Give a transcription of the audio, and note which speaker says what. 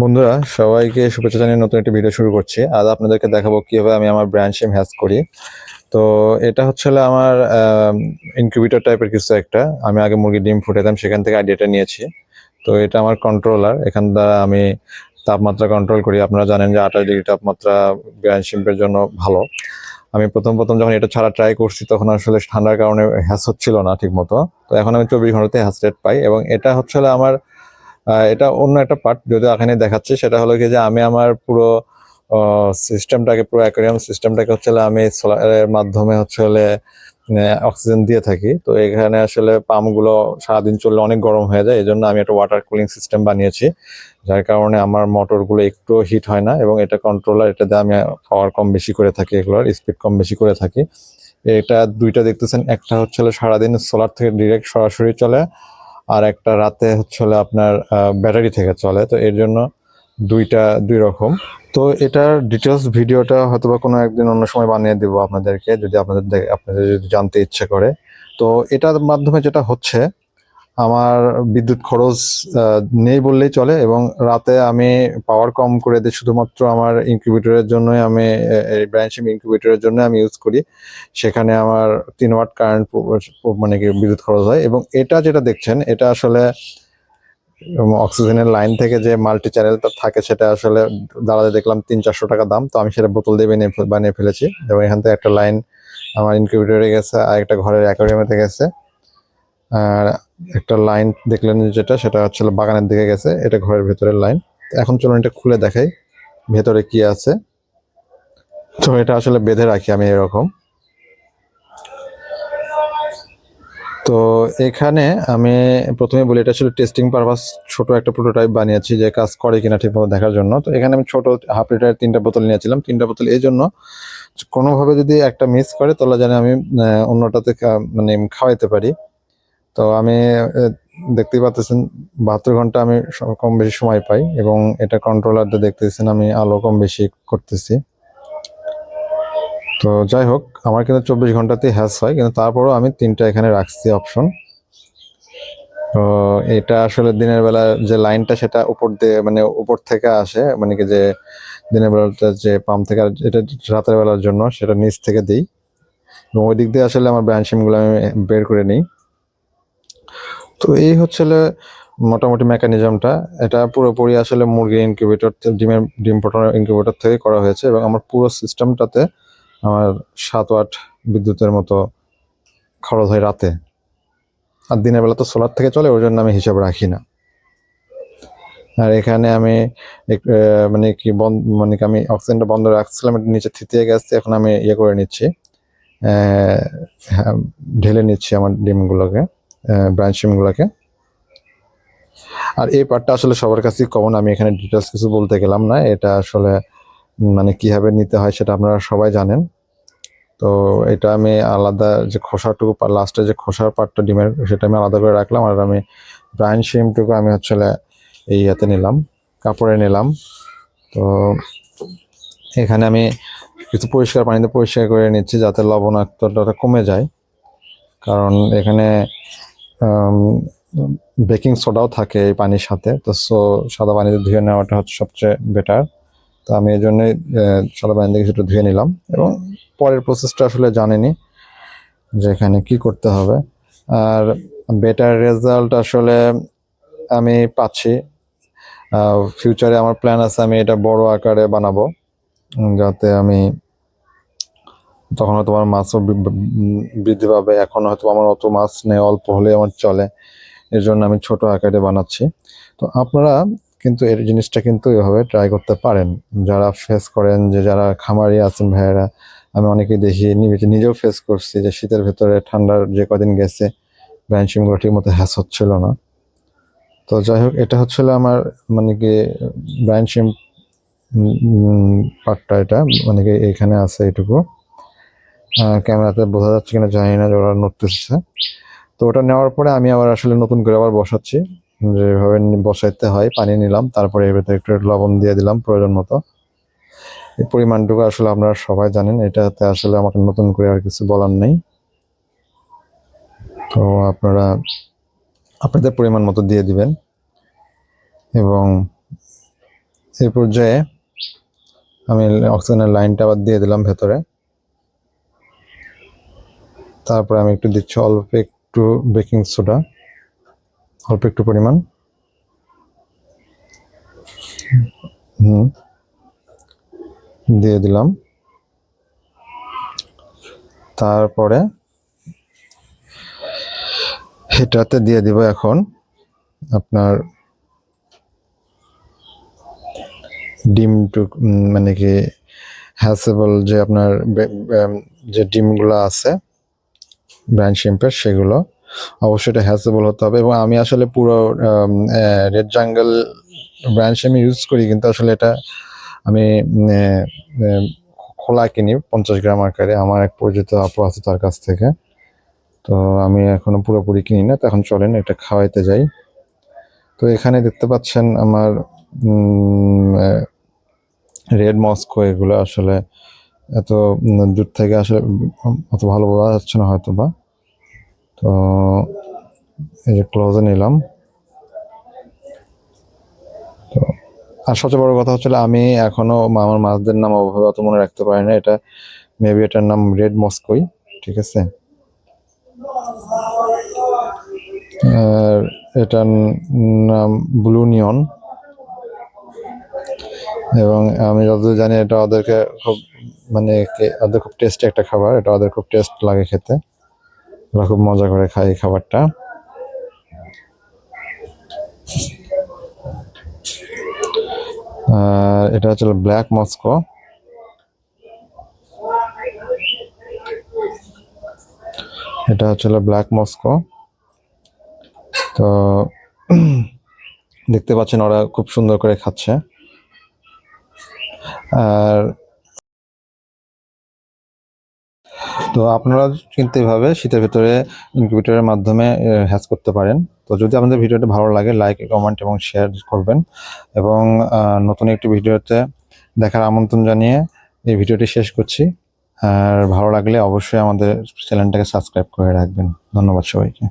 Speaker 1: বন্ধুরা, সবাইকে শুভেচ্ছা জানিয়ে নতুন একটি ভিডিও শুরু করছি। আজ আপনাদেরকে দেখাবো কীভাবে আমি আমার ব্র্যান্ড সিম হ্যাচ করি। তো এটা হচ্ছে আমার ইনকিউবেটর টাইপের কিছু একটা। আমি আগে মুরগি ডিম ফুটাতাম সেখান থেকে আইডিয়াটা নিয়েছি। তো এটা আমার কন্ট্রোলার এখান দ্বারা আমি তাপমাত্রা কন্ট্রোল করি। আপনারা জানেন যে আঠাশ ডিগ্রি তাপমাত্রা ব্র্যান্ড শিম্পের জন্য ভালো। আমি প্রথম প্রথম যখন এটা ছাড়া ট্রাই করছি, তখন আসলে ঠান্ডার কারণে হ্যাস হচ্ছিল না ঠিক মতো তো এখন আমি চব্বিশ ঘন্টাতে হ্যাস রেট পাই এবং এটা হচ্ছে আমার এটা অন্য একটা পার্ট যদিও এখানে দেখাচ্ছে, সেটা হলো কি যে আমি আমার পুরো সিস্টেমটাকে পুরো অ্যাকোয়ারিয়াম সিস্টেমটাকে হচ্ছে আমি সোলারের মাধ্যমে হচ্ছে হলে অক্সিজেন দিয়ে থাকি। তো এখানে আসলে পাম্পগুলো সারাদিন চললে অনেক গরম হয়ে যায় এই জন্য আমি একটা ওয়াটার কুলিং সিস্টেম বানিয়েছি, যার কারণে আমার মোটরগুলো একটু হিট হয় না এবং এটা কন্ট্রোলার এটাতে আমি পাওয়ার কম বেশি করে থাকি, এগুলোর স্পিড কম বেশি করে থাকি। এটা দুইটা দেখতেছেন, একটা হচ্ছে সারাদিন সোলার থেকে ডিরেক্ট সরাসরি চলে আর একটা রাতে হচ্ছে আপনার ব্যাটারি থেকে চলে, তো এর জন্য দুইটা, দুই রকম। তো এটার ডিটেলস ভিডিওটা হয়তো বা কোনো একদিন অন্য সময় বানিয়ে দেবো আপনাদেরকে, যদি আপনাদের আপনাদের যদি জানতে ইচ্ছে করে। তো এটার মাধ্যমে যেটা হচ্ছে আমার বিদ্যুৎ খরচ নেই বললেই চলে এবং রাতে আমি পাওয়ার কম করে দিই, শুধুমাত্র আমার ইনকিউবেটরের জন্যই আমি ব্রাঞ্চিম ইনকিউবেটরের জন্য আমি ইউজ করি। সেখানে আমার তিন ওয়াট কারেন্ট মানে কি বিদ্যুৎ খরচ হয় এবং এটা যেটা দেখছেন, এটা আসলে অক্সিজেনের লাইন থেকে যে মাল্টি চ্যানেলটা থাকে সেটা আসলে দাঁড়াতে দেখলাম তিন চারশো টাকা দাম, তো আমি সেটা বোতল দিয়ে বানিয়ে বানিয়ে ফেলেছি। এবং এখান থেকে একটা লাইন আমার ইনকিউবেটরে গেছে আর একটা ঘরের অ্যাকোয়ারিয়ামে গেছে। আর একটা লাইন দেখলেন যেটা, সেটা হচ্ছে বাগানের দিকে গেছে, এটা ঘরের ভেতরের লাইন। এখন চলুন এটা খুলে দেখাই, ভেতরে কি আছে। তো এটা আসলে বেঁধে রাখি আমি এরকম। তো এখানে আমি প্রথমে বলি, এটা ছিল টেস্টিং পারপাস ছোট একটা প্রোটোটাইপ বানিয়েছি যে কাজ করে কিনা ঠিকমতো দেখার জন্য। তো এখানে আমি ছোট হাফ লিটারের তিনটা বোতল নিয়েছিলাম। তিনটা বোতল এই জন্য কোনোভাবে যদি একটা মিস করে, তাহলে যেন আমি অন্যটাতে মানে খাওয়াইতে পারি। তো আমি দেখতেই পাচ্ছেন বাহাত্তর ঘণ্টা আমি কম বেশি সময় পাই এবং এটা কন্ট্রোলারটা দেখতেছেন আমি আলো কম বেশি করতেছি। তো যাই হোক, আমার কিন্তু চব্বিশ ঘন্টাতেই হ্যাস হয়, কিন্তু তারপরেও আমি তিনটা এখানে রাখছি অপশন তো এটা আসলে দিনের বেলা যে লাইনটা সেটা উপর দিয়ে মানে উপর থেকে আসে মানে কি যে দিনের বেলাটা যে পাম্প থেকে, এটা রাতের বেলার জন্য সেটা নিচ থেকে দিই। এবং ওই দিক দিয়ে আসলে আমার ব্র্যান্ড আমি বের করে নিই। তো এই হচ্ছে মোটামুটি মেকানিজমটা এটা পুরোপুরি আসলে মুরগি ইনকিউবেটর ডিমের ডিম ফোটানোর ইনকিউবেটর থেকে করা হয়েছে এবং আমার পুরো সিস্টেমটাতে আমার সাত আট বিদ্যুতের মতো খরচ হয় রাতে। আর দিনের বেলা তো সোলার থেকে চলে ওই জন্য আমি হিসাব রাখি না। আর এখানে আমি মানে কি বন্ধ মানে কি আমি অক্সিজেনটা বন্ধ রাখছিলাম নিচে থিতিয়ে গেছে এখন আমি ইয়ে করে নিচ্ছি। হ্যাঁ, ঢেলে নিচ্ছি আমার ডিমগুলোকে। ব্রাঞ্চ ডিমগুলোকে আর এই পার্টটা আসলে সবার কাছেই কমন আমি এখানে ডিটেলস কিছু বলতে গেলাম না। এটা আসলে মানে কীভাবে নিতে হয় সেটা আপনারা সবাই জানেন। তো এটা আমি আলাদা যে খোসাটুকু লাস্টে যে খোসার পার্টটা ডিমের, সেটা আমি আলাদা করে রাখলাম। আর আমি ব্রাইন শিমটুকু আমি হচ্ছে এই ইয়েতে নিলাম, কাপড়ে নিলাম। তো এখানে আমি কিছু পরিষ্কার পানিতে পরিষ্কার করে নিচ্ছি যাতে লবণাক্তটা কমে যায়। কারণ এখানে বেকিং সোডাও থাকে এই পানির সাথে। তো সো, সাদা পানিতে ধুয়ে নেওয়াটা হচ্ছে সবচেয়ে বেটার তো আমি এই জন্যই সাদা পানি দিয়ে কিছুটা ধুয়ে নিলাম। এবং পরের প্রসেসটা আসলে জানিনি যে এখানে কী করতে হবে। আর বেটার রেজাল্ট আসলে আমি পাচ্ছি। ফিউচারে আমার প্ল্যান আছে আমি এটা বড় আকারে বানাবো। যাতে আমি তখন হয়তো আমার মাছও বৃদ্ধি পাবে। এখন হয়তো আমার অত মাছ নেই, অল্প হলে আমার চলে। এর জন্য আমি ছোট আকারে বানাচ্ছি। তো আপনারা কিন্তু এই জিনিসটা কিন্তু এভাবে ট্রাই করতে পারেন। যারা ফেস করেন, যে যারা খামারি আছেন ভাইয়েরা, আমি অনেকেই দেখি নিজে নিজেও ফেস করছি যে শীতের ভেতরে ঠান্ডার যে কদিন গেছে ব্রাঞ্চিংগুলো ঠিক মতো হ্যাস হচ্ছিল না। তো যাই হোক, এটা হচ্ছিল আমার মানে কি ব্রাঞ্চিং পার্টটা এটা মানে কি এখানে আছে এটুকু। ক্যামেরাতে বোঝা যাচ্ছে কিনা জানি না যে ওরা নড়তেছে। তো ওটা নেওয়ার পরে আমি আবার আসলে নতুন করে আবার বসাচ্ছি। যেভাবে বসাইতে হয়, পানি নিলাম, তারপরে এর ভেতরে একটু লবণ দিয়ে দিলাম প্রয়োজন মতো। এই পরিমাণটুকু আসলে আপনারা সবাই জানেন, এটাতে আসলে আমাকে নতুন করে আর কিছু বলার নেই। তো আপনারা আপনাদের পরিমাণ মতো দিয়ে দিবেন। এবং এই পর্যায়ে আমি অক্সিজেনের লাইনটা আবার দিয়ে দিলাম ভেতরে। তারপরে আমি একটু দিচ্ছি অল্প একটু বেকিং সোডা, অল্প একটু পরিমাণ। দিয়ে দিলাম। তারপরে এটাতে দিয়ে দিব এখন আপনার ডিম টু মানে কি, হ্যাসেবল যে আপনার যে ডিমগুলো আছে ব্র্যান্ড শিম্পের সেগুলো। অবশ্যই এটা হ্যাসেবল হতে হবে এবং আমি আসলে পুরো রেড জাঙ্গল ব্র্যান্ড শিম ইউজ করি, কিন্তু আসলে এটা আমি খোলা কিনি পঞ্চাশ গ্রাম আকারে। আমার এক পরিচিত আপু আছে তার কাছ থেকে। তো আমি এখনও পুরোপুরি কিনি না, তো এখন চলেন এটা খাওয়াইতে যাই। তো এখানে দেখতে পাচ্ছেন আমার রেড মস্কো এগুলো আসলে এত দূর থেকে আসলে অত ভালো বোঝা যাচ্ছে না হয়তো বা তো, এই যে ক্লোজে নিলাম। তো, আর সবচেয়ে বড় কথা হচ্ছে আমি এখনও আমার মাছদের নাম ওভাবে অত মনে রাখতে পারি না। এটা মেবি এটার নাম রেড মস্কোই ঠিক আছে? আর এটার নাম ব্লু নিয়ন এবং আমি যতদূর জানি এটা ওদেরকে খুব মানে ওদের খুব টেস্টি একটা খাবার। এটা ওদের খুব টেস্ট লাগে খেতে। ওরা খুব মজা করে খায় এই খাবারটা। এটা হচ্ছে ব্ল্যাক মস্কো এটা হচ্ছে ব্ল্যাক মস্কো তো দেখতে পাচ্ছেন ওরা খুব সুন্দর করে খাচ্ছে। আর তো আপনারা কিন্তু এভাবে শীতের ভিতরে ইনকিউবেটরের মাধ্যমে হ্যাচ করতে পারেন। তো যদি আপনাদের ভিডিওটা ভালো লাগে লাইক কমেন্ট এবং শেয়ার করবেন। এবং নতুন একটি ভিডিওতে দেখার আমন্ত্রণ জানিয়ে এই ভিডিওটি শেষ করছি। আর ভালো লাগলে অবশ্যই আমাদের চ্যানেলটাকে সাবস্ক্রাইব করে রাখবেন। ধন্যবাদ সবাইকে।